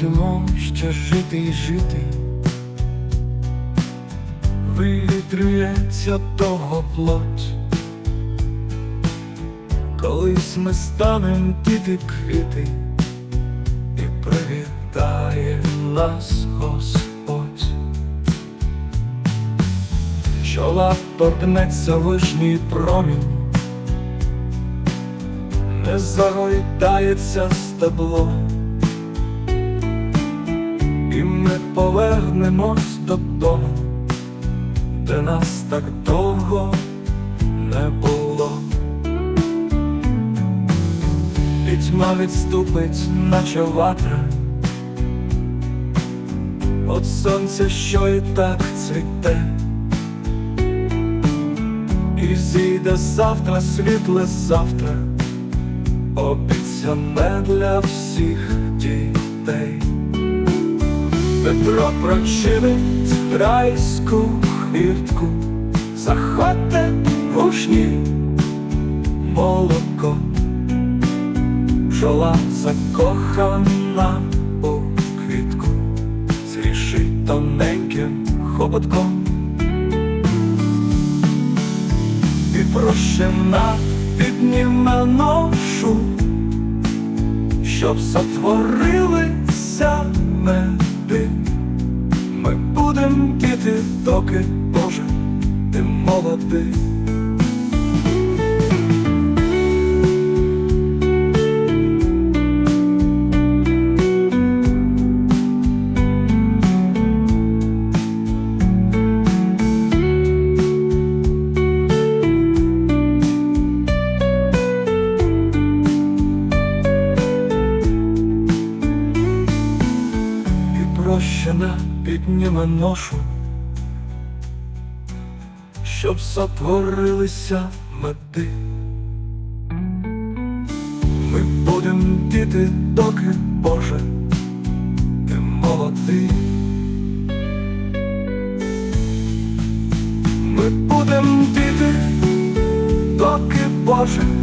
будемо ще жити і жити, вивітрюється того плоть, колись ми станем діти квіти, і привітає нас Господь, що торкнеться вишній промінь. Не загойдається стебло і ми повернемось додому, де нас так довго не було. Пітьма відступить, наче ватра, От сонця, що і так цвіте, і зійде завтра світле завтра, обіцяне для всіх дітей. Петро прочинить райську хвіртку, заходьте гушні молоко, Жола закохана у квітку, зрішить тоненьким хоботком. І прощена підніме ношу, щоб сотворилися. Ми доки Боже, ти молодий. прощена підніме ношу, щоб сотворилися меди. Ми будем діти, доки Боже, ти молодий. Ми будем діти, доки Боже.